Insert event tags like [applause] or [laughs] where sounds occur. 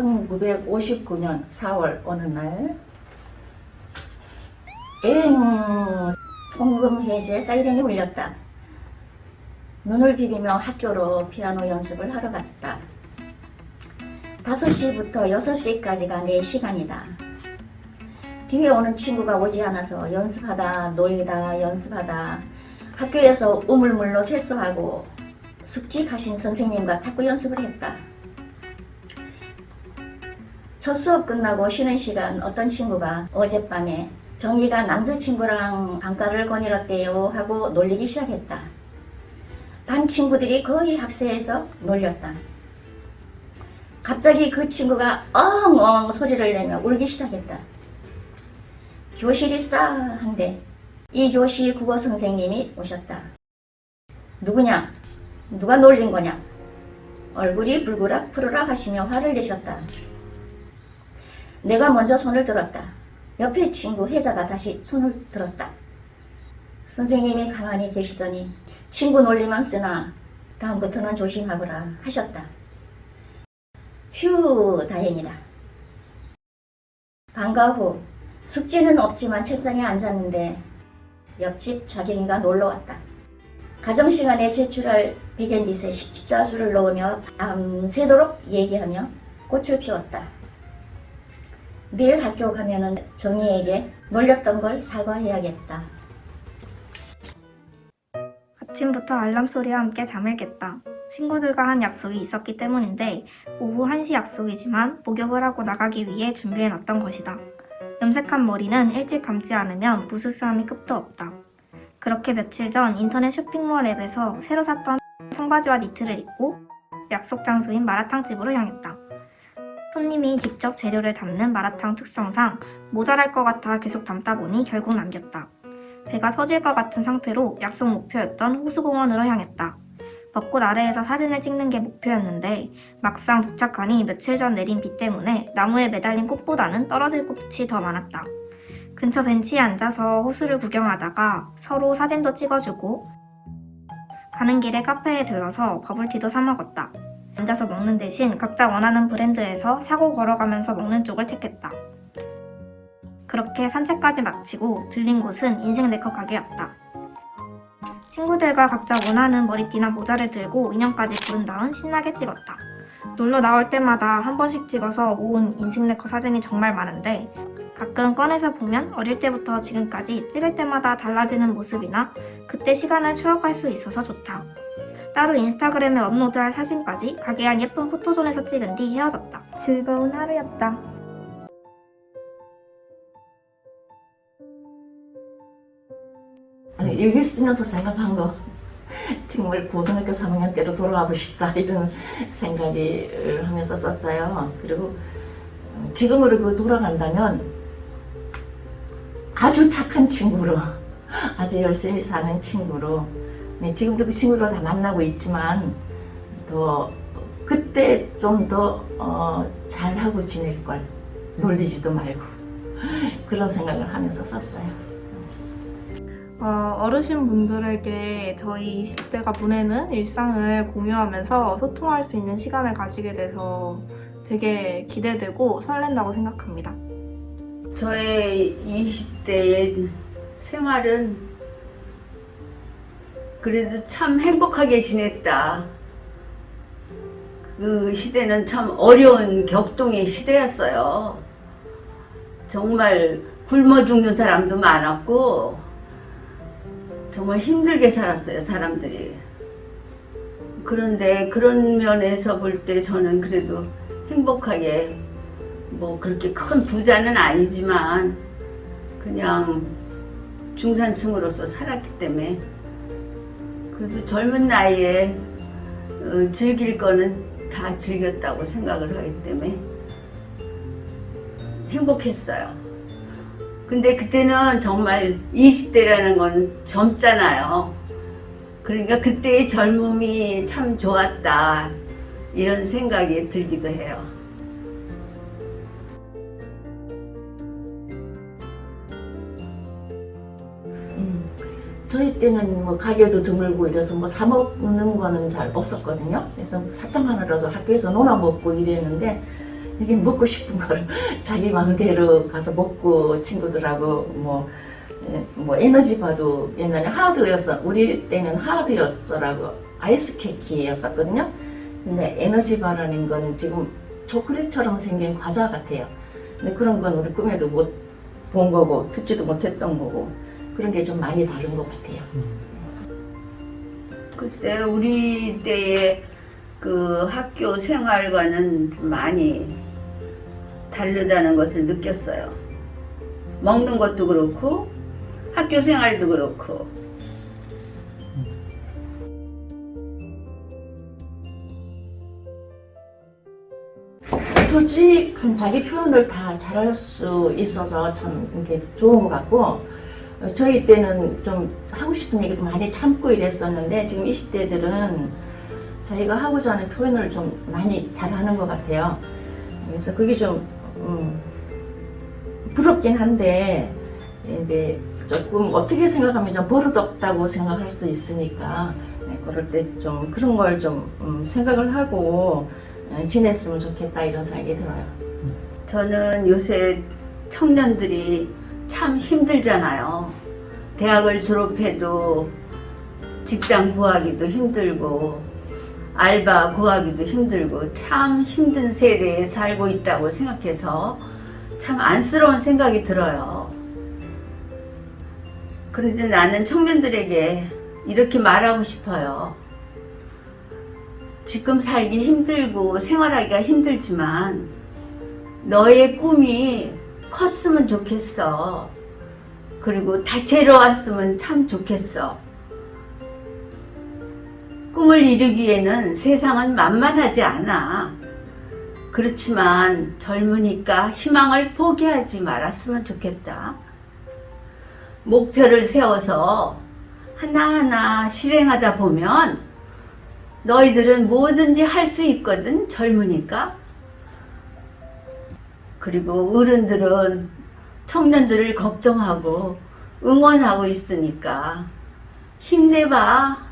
1959년 4월 어느 날 엥! 통금 해제 사이렌이 울렸다. 눈을 비비며 학교로 피아노 연습을 하러 갔다. 5시부터 6시까지가 내 시간이다. 뒤에 오는 친구가 오지 않아서 연습하다 놀다 연습하다 학교에서 우물물로 세수하고 숙직하신 선생님과 탁구 연습을 했다. 첫 수업 끝나고 쉬는 시간 어떤 친구가 어젯밤에 정희가 남자친구랑 방가를 거닐었대요 하고 놀리기 시작했다. 반 친구들이 거의 합세해서 놀렸다. 갑자기 그 친구가 엉엉 소리를 내며 울기 시작했다. 교실이 싸한데 이 교실 국어 선생님이 오셨다. 누구냐? 누가 놀린 거냐? 얼굴이 불그락 푸르락 하시며 화를 내셨다. 내가 먼저 손을 들었다. 옆에 친구 혜자가 다시 손을 들었다. 선생님이 가만히 계시더니 친구 놀리만 쓰나 다음부터는 조심하거라 하셨다. 휴 다행이다. 방과 후 숙제는 없지만 책상에 앉았는데 옆집 좌경이가 놀러왔다. 가정시간에 제출할 비겐디스에 십자수를 넣으며 밤새도록 얘기하며 꽃을 피웠다. 내일 학교 가면은 정희에게 놀렸던 걸 사과해야겠다. 아침부터 알람 소리와 함께 잠을 깼다. 친구들과 한 약속이 있었기 때문인데 오후 1시 약속이지만 목욕을 하고 나가기 위해 준비해놨던 것이다. 염색한 머리는 일찍 감지 않으면 무스스함이 끝도 없다. 그렇게 며칠 전 인터넷 쇼핑몰 앱에서 새로 샀던 청바지와 니트를 입고 약속 장소인 마라탕 집으로 향했다. 손님이 직접 재료를 담는 마라탕 특성상 모자랄 것 같아 계속 담다 보니 결국 남겼다. 배가 터질 것 같은 상태로 약속 목표였던 호수공원으로 향했다. 벚꽃 아래에서 사진을 찍는 게 목표였는데 막상 도착하니 며칠 전 내린 비 때문에 나무에 매달린 꽃보다는 떨어질 꽃이 더 많았다. 근처 벤치에 앉아서 호수를 구경하다가 서로 사진도 찍어주고 가는 길에 카페에 들러서 버블티도 사 먹었다. 앉아서 먹는 대신 각자 원하는 브랜드에서 사고 걸어가면서 먹는 쪽을 택했다. 그렇게 산책까지 마치고 들린 곳은 인생 네컷 가게였다. 친구들과 각자 원하는 머리띠나 모자를 들고 인형까지 부른 다음 신나게 찍었다. 놀러 나올 때마다 한 번씩 찍어서 모은 인생 네컷 사진이 정말 많은데 가끔 꺼내서 보면 어릴 때부터 지금까지 찍을 때마다 달라지는 모습이나 그때 시간을 추억할 수 있어서 좋다. 따로 인스타그램에 업로드할 사진까지 가게 안 예쁜 포토존에서 찍은 뒤 헤어졌다. 즐거운 하루였다. 아니, 여기 쓰면서 생각한 거 정말 고등학교 3학년 때로 돌아가고 싶다 이런 생각을 하면서 썼어요. 그리고 지금으로 그 돌아간다면 아주 착한 친구로 아주 열심히 사는 친구로 네, 지금도 그 친구를 다 만나고 있지만 더 그때 좀 더 어, 잘하고 지낼 걸 놀리지도 말고 [laughs] 그런 생각을 하면서 썼어요. 어, 어르신 분들에게 저희 20대가 보내는 일상을 공유하면서 소통할 수 있는 시간을 가지게 돼서 되게 기대되고 설렌다고 생각합니다. 저의 20대의 생활은 그래도 참 행복하게 지냈다. 그 시대는 참 어려운 격동의 시대였어요. 정말 굶어 죽는 사람도 많았고, 정말 힘들게 살았어요, 사람들이. 그런데 그런 면에서 볼 때 저는 그래도 행복하게 뭐 그렇게 큰 부자는 아니지만 그냥 중산층으로서 살았기 때문에 그래도 젊은 나이에 어, 즐길 거는 다 즐겼다고 생각을 하기 때문에 행복했어요. 근데 그때는 정말 20대라는 건 젊잖아요. 그러니까 그때의 젊음이 참 좋았다. 이런 생각이 들기도 해요. 저희 때는 뭐 가게도 드물고 이래서 뭐 사 먹는 거는 잘 없었거든요. 그래서 사탕 하나라도 학교에서 놀아 먹고 이랬는데 이게 먹고 싶은 걸 [laughs] 자기 마음대로 가서 먹고 친구들하고 뭐, 예, 뭐 에너지 바도 옛날에 하드였어. 우리 때는 하드였어라고 아이스 케이크였었거든요. 근데 에너지 바라는 건 지금 초콜릿처럼 생긴 과자 같아요. 근데 그런 건 우리 꿈에도 못 본 거고 듣지도 못했던 거고 그런 게 좀 많이 다른 것 같아요. 글쎄 우리 때의 그 학교 생활과는 좀 많이 다르다는 것을 느꼈어요. 먹는 것도 그렇고 학교 생활도 그렇고 솔직한 자기 표현을 다 잘할 수 있어서 참 이게 좋은 것 같고 어, 저희 때는 좀 하고 싶은 얘기도 많이 참고 이랬었는데 지금 20대들은 자기가 하고자 하는 표현을 좀 많이 잘하는 것 같아요. 그래서 그게 좀 음, 부럽긴 한데 이제 조금 어떻게 생각하면 좀 버릇없다고 생각할 수도 있으니까 네, 그럴 때 좀 그런 걸좀 생각을 하고 어, 지냈으면 좋겠다 이런 생각이 들어요. 저는 요새 청년들이 참 힘들잖아요. 대학을 졸업해도 직장 구하기도 힘들고 알바 구하기도 힘들고 참 힘든 세대에 살고 있다고 생각해서 참 안쓰러운 생각이 들어요. 그런데 나는 청년들에게 이렇게 말하고 싶어요. 지금 살기 힘들고 생활하기가 힘들지만 너의 꿈이 컸으면 좋겠어. 그리고 다채로웠으면 참 좋겠어. 꿈을 이루기에는 세상은 만만하지 않아. 그렇지만 젊으니까 희망을 포기하지 말았으면 좋겠다. 목표를 세워서 하나하나 실행하다 보면 너희들은 뭐든지 할 수 있거든, 젊으니까. 그리고 어른들은 청년들을 걱정하고 응원하고 있으니까 힘내봐.